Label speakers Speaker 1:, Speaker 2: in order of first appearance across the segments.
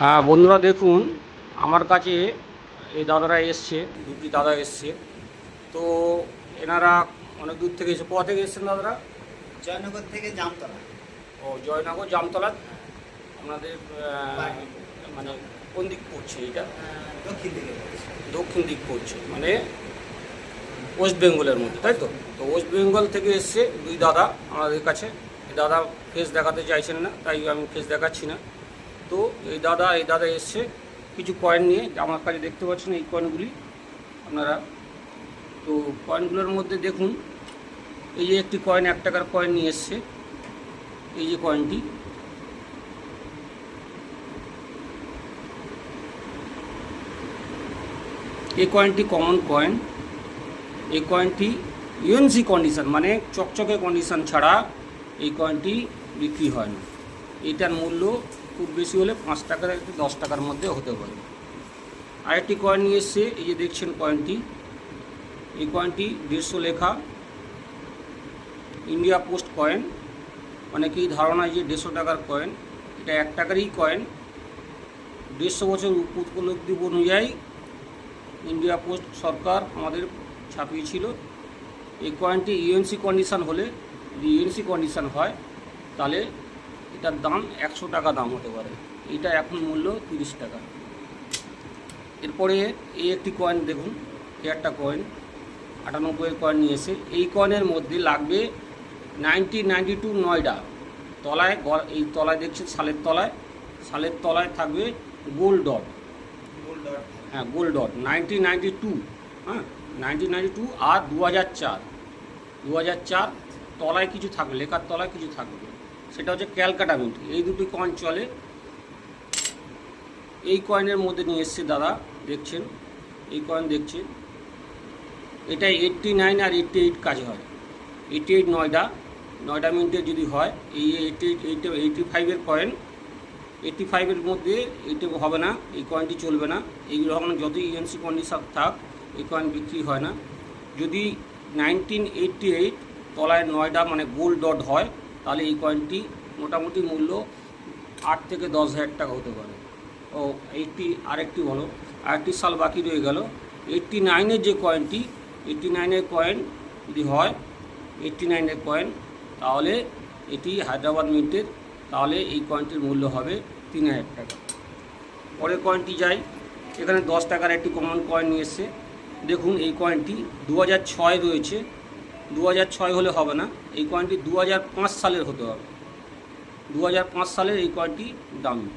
Speaker 1: হ্যাঁ বন্ধুরা দেখুন আমার কাছে এই দাদারা এসছে দুটি দাদা এসছে। তো এনারা অনেক দূর থেকে এসে কোথা থেকে এসছেন দাদারা?
Speaker 2: জয়নগর থেকে জামতলা।
Speaker 1: ও জয়নগর জামতলা। আপনাদের মানে কোন দিক পড়ছে এটা
Speaker 2: দক্ষিণ দিকে
Speaker 1: দক্ষিণ দিক পড়ছে মানে ওয়েস্ট বেঙ্গলের মধ্যে তাই তো? তো ওয়েস্ট বেঙ্গল থেকে এসছে দুই দাদা আমাদের কাছে। এই দাদা ফেস দেখাতে চাইছেন না তাই আমি ফেস দেখাচ্ছি না। তো এই দাদা এই দাদা এসছে। কিছু কয়েন নিয়ে আমার কাছে দেখতে পাচ্ছেন এই কয়েনগুলি আপনারা। তো কয়েনগুলোর মধ্যে দেখুন, এই যে একটি কয়েন এক টাকার কয়েন নিয়ে এসছে। এই যে কয়েনটি এই কয়েনটি কমন কয়েন এই কয়েনটি ইউএনসি কন্ডিশন মানে চকচকে কন্ডিশন ছাড়া এই কয়েনটি বিক্রি হয় না। এটার মূল্য খুব বেশি হলে পাঁচ টাকার একটু দশ টাকার মধ্যে হতে পারে। আরেকটি কয়েন নিয়ে এসছে, এই যে দেখছেন কয়েনটি এই কয়েনটি দেড়শো লেখা। ইন্ডিয়া পোস্ট কয়েন অনেকেই ধারণা যে দেড়শো টাকার কয়েন এটা এক টাকারই কয়েন দেড়শো বছর উপলব্ধি অনুযায়ী ইন্ডিয়া পোস্ট সরকার আমাদের ছাপিয়েছিল। এই কয়েনটি ইউএনসি কন্ডিশন হলে যদি ইউএনসি কন্ডিশন হয়, তাহলে এটার দাম একশো টাকা দাম হতে পারে। এটা এখন মূল্য তিরিশ টাকা। এরপরে এই একটি কয়েন দেখুন এই একটা কয়েন আটানব্বইয়ের কয়েন নিয়ে এসে এই কয়েনের মধ্যে লাগবে নাইনটি নাইনটি টু নয়ডা। তলায় এই তলায় দেখছেন সালের তলায়। সালের তলায় থাকবে গোল্ড ডট
Speaker 2: গোল ডট
Speaker 1: হ্যাঁ gold dot nineteen ninety two হ্যাঁ নাইনটিন নাইনটি টু আর দু হাজার চার। দু হাজার চার তলায় কিছু থাকবে লেখার তলায় কিছু থাকবে। সেটা হচ্ছে ক্যালকাটা মিন্ট এই দুটি কয়েন চলে। এই কয়েনের মধ্যে নিয়ে এসছে দাদা, দেখছেন? এই কয়েন দেখছেন? এটা এইট্টি নাইন আর এইট্টি এইট কাজ হয়। এইট্টি এইট নয়ডা নয়ডা মিনিটের যদি হয়, এই এইটটি এইট এইটটি ফাইভের কয়েন এইটটি ফাইভের মধ্যে এইটা হবে না, এই কয়েনটি চলবে না। এইগুলো এখন যতই ইএনসি কন্ডিশন থাক, এই কয়েন বিক্রি হয় না। যদি নাইনটিন এইটটি এইট তলায় নয়ডা মানে গোল্ড ডট হয় তাহলে এই কয়েনটি মোটামুটি মূল্য আট থেকে দশ হাজার টাকা হতে পারে। ও, এইটটি, আরেকটি বলো, আরেকটি সাল বাকি রয়ে গেল। এইটটি নাইনের যে কয়েনটি এইটটি নাইনের কয়েন যদি হয় এইটটি নাইনের কয়েন তাহলে এটি হায়দ্রাবাদ মিন্টের তাহলে এই কয়েনটির মূল্য হবে তিন হাজার টাকা। পরের কয়েনটি যাই, এখানে দশ টাকার একটি কমন কয়েন নিয়ে এসছে। দেখুন, এই কয়েনটি দু হাজার ছয় রয়েছে। দু ছয় হলে হবে না। এই কয়েনটি দু হাজার পাঁচ সালের হতে হবে। দু হাজার পাঁচ সালের এই কয়েনটি দামি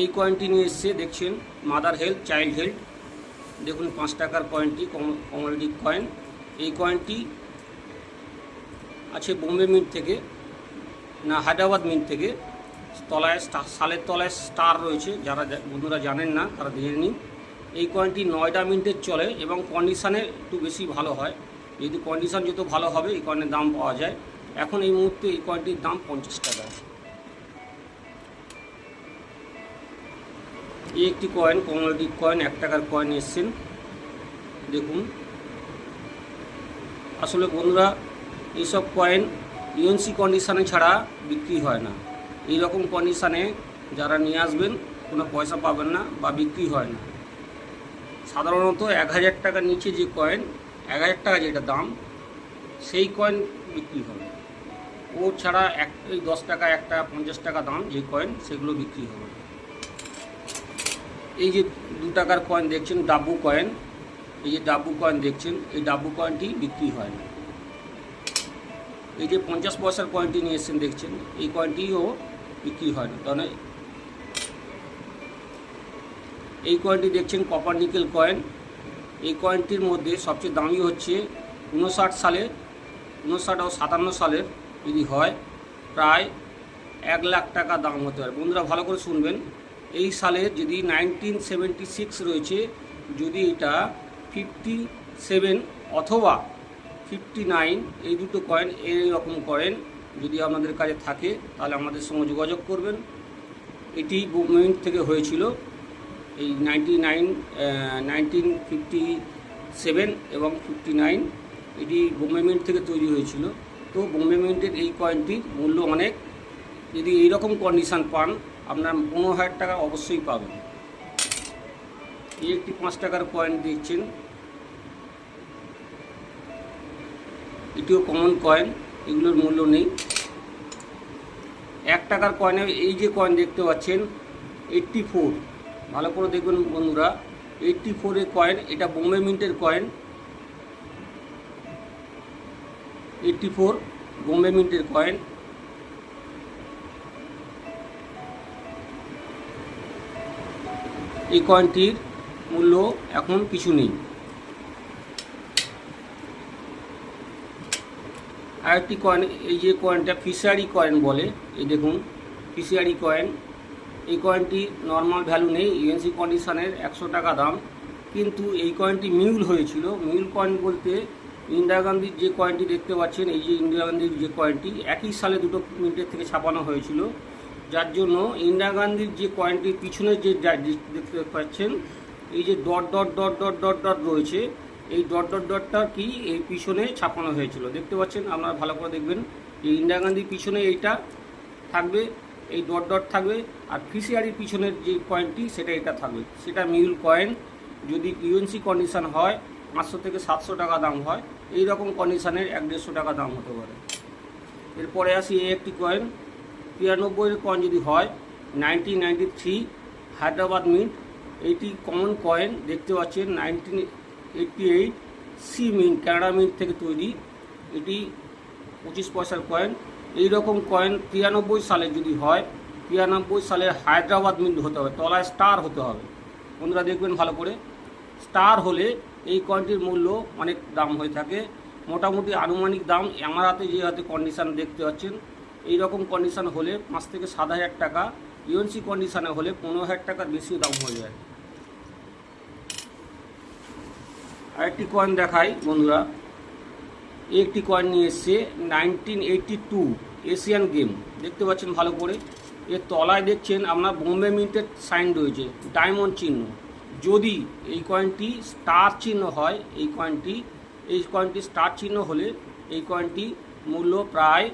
Speaker 1: এই কয়েনটি নিয়ে এসছে, দেখছেন মাদার হেলথ চাইল্ড হেলথ দেখুন, পাঁচ টাকার কয়েনটি কমোডিটি কয়েন এই কয়েনটি আছে বোম্বে মিন্ট থেকে না, হায়দ্রাবাদ মিন্ট থেকে। তলায় সালের তলায় স্টার রয়েছে। যারা বন্ধুরা জানেন না, তারা দেখে নিন। এই কয়েনটি নয়টা মিন্টের চলে এবং কন্ডিশানে একটু বেশি ভালো হয়। যদি কন্ডিশান যত ভালো হবে, এই কয়েনের দাম পাওয়া যায়। এখন এই মুহূর্তে এই কয়েনটির দাম পঞ্চাশ টাকা। এই একটি কয়েন কমোডিটি কয়েন এক টাকার কয়েন এসছেন দেখুন। আসলে বন্ধুরা, এইসব কয়েন ইউএনসি কন্ডিশানে ছাড়া বিক্রি হয় না। এই রকম কন্ডিশানে যারা নিয়ে আসবেন, কোনো পয়সা পাবেন না বা বিক্রি হয় না। সাধারণত এক হাজার টাকার নিচে যে কয়েন এক হাজার টাকা যেটা দাম, সেই কয়েন বিক্রি হবে। ও ছাড়া এক দশ টাকা, এক টাকা, পঞ্চাশ টাকা দাম যে কয়েন সেগুলো বিক্রি হবে। এই যে দু টাকার কয়েন দেখছেন ডাব্বু কয়েন এই যে ডাব্বু কয়েন দেখছেন, এই ডাব্বু কয়েনটি বিক্রি হয় না। এই যে পঞ্চাশ পয়সার কয়েনটি নিয়ে এসেছেন, দেখছেন, এই কয়েনটিও বিক্রি হয় না। কারণ এই কয়েনটি দেখছেন কপার নিকেল কয়েন এই কয়েনটির মধ্যে সবচেয়ে দামি হচ্ছে উনষাট সালে উনষাট ও সাতান্ন সালের যদি হয়, প্রায় এক লাখ টাকা দাম হতে পারে। বন্ধুরা, ভালো করে শুনবেন। এই সালে যদি নাইনটিন সেভেন্টি সিক্স রয়েছে, যদি এটা ফিফটি সেভেন অথবা ফিফটি নাইন এই দুটো কয়েন এই রকম কয়েন যদি আপনাদের কাছে থাকে, তাহলে আমাদের সঙ্গে যোগাযোগ করবেন। এটি মুভমেন্ট থেকে হয়েছিল। এই ninety nine nineteen fifty seven এবং ফিফটি নাইন এটি বোম্বে মিন্ট থেকে তৈরি হয়েছিল। তো বোম্বে মিন্টের এই কয়েনটির মূল্য অনেক। যদি এইরকম কন্ডিশান পান, আপনার পনেরো হাজার টাকা অবশ্যই পাবেন। এই একটি পাঁচ টাকার কয়েন দিচ্ছেন। এটিও কমন কয়েন এগুলোর মূল্য নেই। এক টাকার কয়েনে এই যে কয়েন দেখতে পাচ্ছেন এইট্টি ফোর ভালো করে দেখবেন বন্ধুরা এইটটি ফোরের কয়েন এটা বোম্বে মিন্টের কয়েন এইট্টি ফোর বোম্বে মিন্টের কয়েন এই কয়েনটির মূল্য এখন কিছু নেই। আরেকটি কয়েন এই যে কয়েনটা ফিশারি কয়েন বলে, এই দেখুন, ফিশারি কয়েন এই কয়েনটি নর্মাল ভ্যালু নেই ইউএনসি কন্ডিশনের একশো টাকা দাম। কিন্তু এই কয়েনটি মিউল হয়েছিল। মিউল কয়েন বলতে ইন্দিরা গান্ধীর যে কয়েনটি দেখতে পাচ্ছেন, এই যে ইন্দিরা গান্ধীর যে কয়েনটি একই সালে দুটো মিনিটের থেকে ছাপানো হয়েছিল। যার জন্য ইন্দিরা গান্ধীর যে কয়েনটির পিছনে যে দেখতে পাচ্ছেন, এই যে dot dot dot dot dot dot রয়েছে, এই ডট ডট ডটটা কি এই পিছনে ছাপানো হয়েছিল। দেখতে পাচ্ছেন, আপনারা ভালো করে দেখবেন যে ইন্দিরা গান্ধীর পিছনে এইটা থাকবে। এই ডট ডট থাকবে আর ফিসিআরির পিছনের যে কয়েনটি সেটা এটা থাকবে। সেটা মিউল কয়েন যদি ইউএনসি কন্ডিশান হয়, পাঁচশো থেকে সাতশো টাকা দাম হয়, এই রকম কন্ডিশানের এক দেড়শো টাকা দাম হতে পারে। এরপরে আসি এই একটি কয়েন তিরানব্বইয়ের কয়েন যদি হয় nineteen ninety three Hyderabad mint এইটি কমন কয়েন দেখতে পাচ্ছেন nineteen eighty eight C mint Canada mint থেকে তৈরি। এটি পঁচিশ পয়সার কয়েন এই রকম কয়েন তিরানব্বই সালে যদি হয়, তিরানব্বই সালে হায়দ্রাবাদ মিন্ট হতে হবে, তলায় স্টার হতে হবে। বন্ধুরা দেখবেন ভালো করে স্টার হলে এই কয়েনটির মূল্য অনেক দাম হয়ে থাকে। মোটামুটি আনুমানিক দাম আমার হাতে যে হাতে কন্ডিশান দেখতে পাচ্ছেন এই রকম কন্ডিশান হলে পাঁচ থেকে সাত হাজার টাকা ইউএনসি কন্ডিশানে হলে পনেরো হাজার টাকার বেশিও দাম হয়ে যায়। আরেকটি কয়েন দেখাই বন্ধুরা, একটি কয়েন নিয়ে এসছে nineteen eighty two Asian game. দেখতে পাচ্ছেন ভালো করে। এর তলায় দেখছেন আপনার বোম্বে মিন্টের সাইন রয়েছে, ডায়মন্ড চিহ্ন। যদি এই কয়েনটি স্টার চিহ্ন হয়, এই কয়েনটি এই কয়েনটি স্টার চিহ্ন হলে এই কয়েনটি মূল্য প্রায়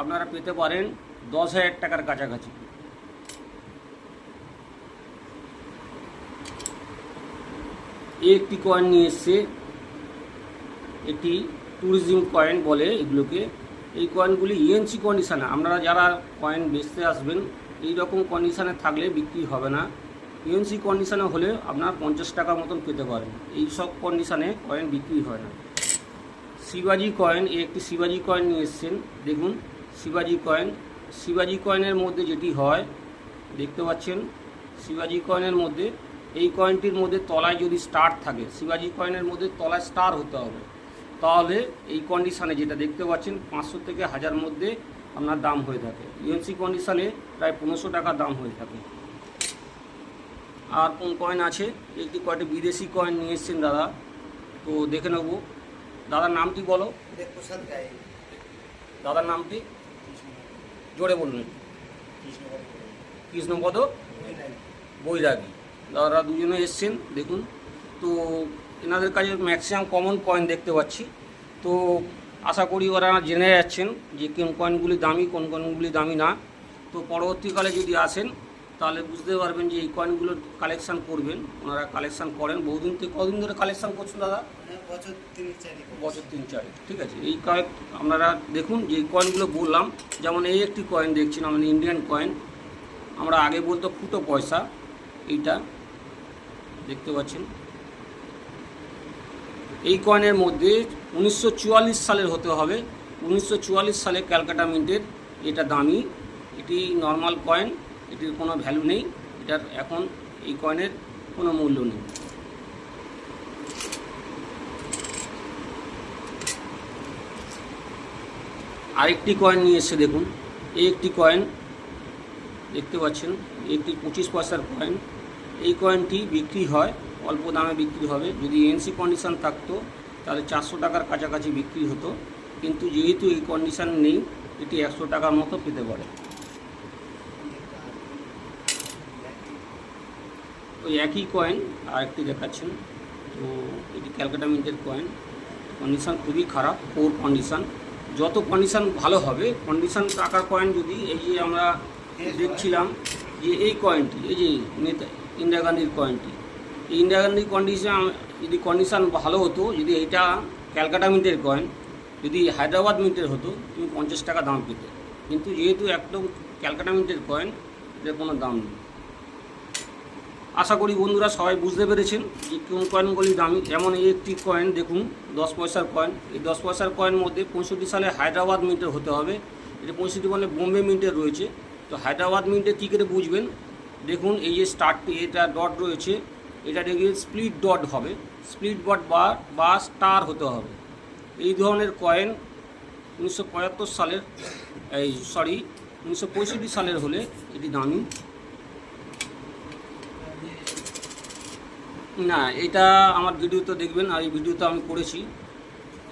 Speaker 1: আপনারা পেতে পারেন দশ হাজার টাকার কাছাকাছি। একটি কয়েন নিয়ে এসছে এটি ট্যুরিজম কয়েন বলে এগুলোকে। এই কয়েনগুলি ইএনসি কন্ডিশানে আপনারা যারা কয়েন বেচতে আসবেন, এই রকম কন্ডিশানে থাকলে বিক্রি হবে না। ইএনসি কন্ডিশানে হলে আপনার পঞ্চাশ টাকার মতন পেতে পারেন। এই সব কন্ডিশানে কয়েন বিক্রি হয় না। শিবাজি কয়েন এই একটি শিবাজি কয়েন নিয়ে এসছেন। দেখুন, শিবাজি কয়েন শিবাজি কয়েনের মধ্যে যেটি হয়, দেখতে পাচ্ছেন, শিবাজি কয়েনের মধ্যে, এই কয়েনটির মধ্যে তলায় যদি স্টার থাকে, শিবাজি কয়েনের মধ্যে তলায় স্টার হতে হবে। তাহলে এই কন্ডিশানে যেটা দেখতে পাচ্ছেন পাঁচশো থেকে হাজার মধ্যে আপনার দাম হয়ে থাকে। ইউএনসি কন্ডিশানে প্রায় পনেরোশো টাকা দাম হয়ে থাকে। আর কোন কয়েন আছে? একটি কয়েকটি বিদেশি কয়েন নিয়ে এসছেন দাদা? তো দেখে নেব। দাদার নামটি বলো? দাদার নামটি জোরে বলুন। কৃষ্ণপদ বৈরাগী। দাদারা দুজনে এসছেন দেখুন। তো এনাদের কাছে ম্যাক্সিমাম কমন কয়েন দেখতে পাচ্ছি। তো আশা করি ওরা জেনে যাচ্ছেন যে কোন কয়েনগুলি দামি কোন কয়েনগুলি দামি না। তো পরবর্তীকালে যদি আসেন তাহলে বুঝতে পারবেন যে এই কয়েনগুলো কালেকশান করবেন। ওনারা কালেকশান করেন। বহুদিন থেকে কদিন ধরে কালেকশান করছেন দাদা?
Speaker 2: বছর তিন চারি।
Speaker 1: বছর তিন চার। ঠিক আছে এই কয়েক আপনারা দেখুন যে কয়েনগুলো বললাম। যেমন এই একটি কয়েন দেখছেন আমাদের ইন্ডিয়ান কয়েন আমরা আগে বলতো ফুটো পয়সা এইটা দেখতে পাচ্ছেন। এই কয়েনের মধ্যে উনিশশো চুয়াল্লিশ সালের হতে হবে। উনিশশো চুয়াল্লিশ সালে ক্যালকাটা মিন্টের এটা দামি, এটি নর্মাল কয়েন এটির কোনো ভ্যালু নেই, এটার এখন এই কয়েনের কোনো মূল্য নেই। আরেকটি কয়েন নিয়ে এসে দেখুন। এই একটি কয়েন দেখতে পাচ্ছেন একটি পঁচিশ পয়সার কয়েন এই কয়েনটি বিক্রি হয়, অল্প দামে বিক্রি হবে। যদি এনসি কন্ডিশন থাকতো তাহলে চারশো টাকার কাছাকাছি বিক্রি হতো। কিন্তু যেহেতু এই কন্ডিশন নেই, এটি একশো টাকার মতো পেতে পারে। ওই একই কয়েন আরেকটি দেখাচ্ছেন। তো এটি ক্যালকাটা মিন্টের কয়েন কন্ডিশন খুবই খারাপ পোর কন্ডিশন যত কন্ডিশন ভালো হবে কন্ডিশন টাকার কয়েন যদি এই যে আমরা দেখছিলাম যে এই কয়েনটি এই যে নেতা ইন্দিরা গান্ধীর কয়েনটি এই ইন্দিরা গান্ধীর কন্ডিশন যদি কন্ডিশন ভালো হতো, যদি এটা ক্যালকাটা মিন্টের কয়েন যদি হায়দ্রাবাদ মিন্টের হতো, তুমি পঞ্চাশ টাকা দাম পেতে। কিন্তু যেহেতু একদম ক্যালকাটা মিন্টের কয়েন এটার কোনো দাম নেই। আশা করি বন্ধুরা সবাই বুঝতে পেরেছেন যে কোন কয়েনগুলি দামি। যেমন এই একটি কয়েন দেখুন, দশ পয়সার কয়েন এই দশ পয়সার কয়েন মধ্যে পঁয়ষট্টি সালে হায়দ্রাবাদ মিন্টের হতে হবে। এটা পঁয়ষট্টি মানে বোম্বে মিন্টের রয়েছে। তো হায়দ্রাবাদ মিন্টে কী করে বুঝবেন? দেখুন, এই যে স্টারটি এটা ডট রয়েছে। এটা দেখে স্প্লিট ডট হবে। স্প্লিট ডট বা বা স্টার হতে হবে। এই ধরনের কয়েন উনিশশো সালের, এই সরি উনিশশো পঁয়ষট্টি সালের হলে এটি দামি। না, এটা আমার ভিডিওতে দেখবেন, আর এই ভিডিওতে আমি করেছি।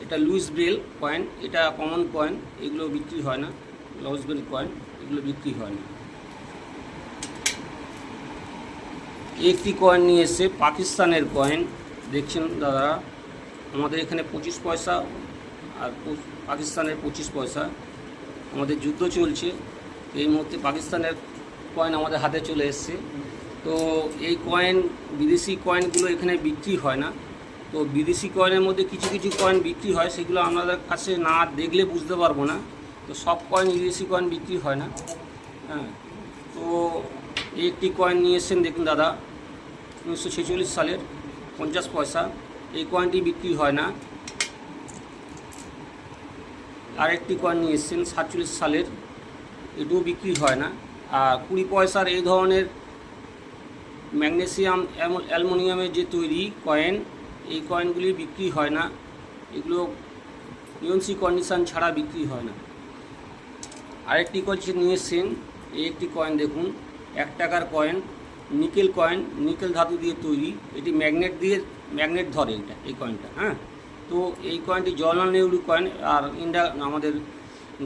Speaker 1: এটা লুইস ব্রেল কয়েন এটা কমন কয়েন এগুলো বিক্রি হয় না। লুইস ব্রেল কয়েন এগুলো বিক্রি হয় না। একটি কয়েন নিয়ে এসে পাকিস্তানের কয়েন দেখছেন দাদা আমাদের এখানে পঁচিশ পয়সা আর পাকিস্তানের পঁচিশ পয়সা। আমাদের যুদ্ধ চলছে। এই মুহূর্তে পাকিস্তানের কয়েন আমাদের হাতে চলে এসছে। তো এই কয়েন বিদেশি কয়েনগুলো এখানে বিক্রি হয় না। তো বিদেশি কয়েনের মধ্যে কিছু কিছু কয়েন বিক্রি হয়, সেগুলো আমাদের কাছে না দেখলে বুঝতে পারব না। তো সব কয়েন বিদেশি কয়েন বিক্রি হয় না। হ্যাঁ তো একটি কয়েন নিয়ে এসছেন, দেখুন দাদা। উনিশশো ছেচল্লিশ সালের পঞ্চাশ পয়সা, এই কয়েনটি বিক্রি হয় না। আরেকটি কয়েন নিয়ে এসছেন, সাতচল্লিশ সালের, এটিও বিক্রি হয় না। আর কুড়ি পয়সার এই ধরনের ম্যাগনেসিয়াম অ্যালুমিনিয়ামের যে তৈরি কয়েন এই কয়েনগুলি বিক্রি হয় না। এগুলো ইউএনসি কন্ডিশন ছাড়া বিক্রি হয় না। আরেকটি কয়েন নিয়ে এসছেন, এই একটি কয়েন দেখুন, এক টাকার কয়েন নিকেল কয়েন, নিকেল ধাতু দিয়ে তৈরি, এটি ম্যাগনেট দিয়ে ম্যাগনেট ধরে এটা, এই কয়েনটা হ্যাঁ? তো এই কয়েনটি জওয়াহরলাল নেহরু কয়েন আর ইন্ডিয়া আমাদের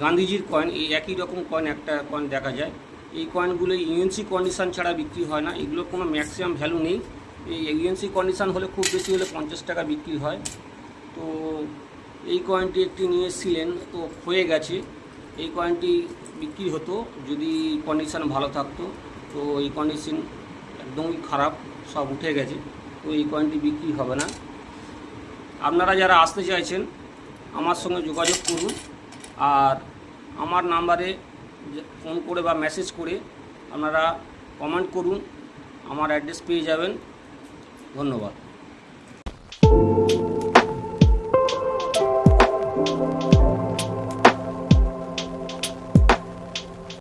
Speaker 1: গান্ধীজির কয়েন, এই একই রকম কয়েন একটা কয়েন দেখা যায়। এই কয়েনগুলো ইউএনসি কন্ডিশন ছাড়া বিক্রি হয় না, এগুলোর কোনো ম্যাক্সিমাম ভ্যালু নেই। এই ইউএনসি কন্ডিশন হলে খুব বেশি হলে পঞ্চাশ টাকা বিক্রি হয়। তো এই কয়েনটি একটি নিয়ে এসেছিলেন, তো হয়ে গেছে। এই কয়েনটি বিক্রি হতো যদি কন্ডিশন ভালো থাকতো, তো এই কন্ডিশন একদমই খারাপ, সব উঠে গেছে। তো এই কয়েনটি বিক্রি হবে না। আপনারা যারা আসতে চাইছেন, আমার সঙ্গে যোগাযোগ করুন। আর আমার নাম্বারে ফোন করে বা মেসেজ করে আপনারা কমেন্ট করুন। আমার অ্যাড্রেস পেয়ে যাবেন। ধন্যবাদ।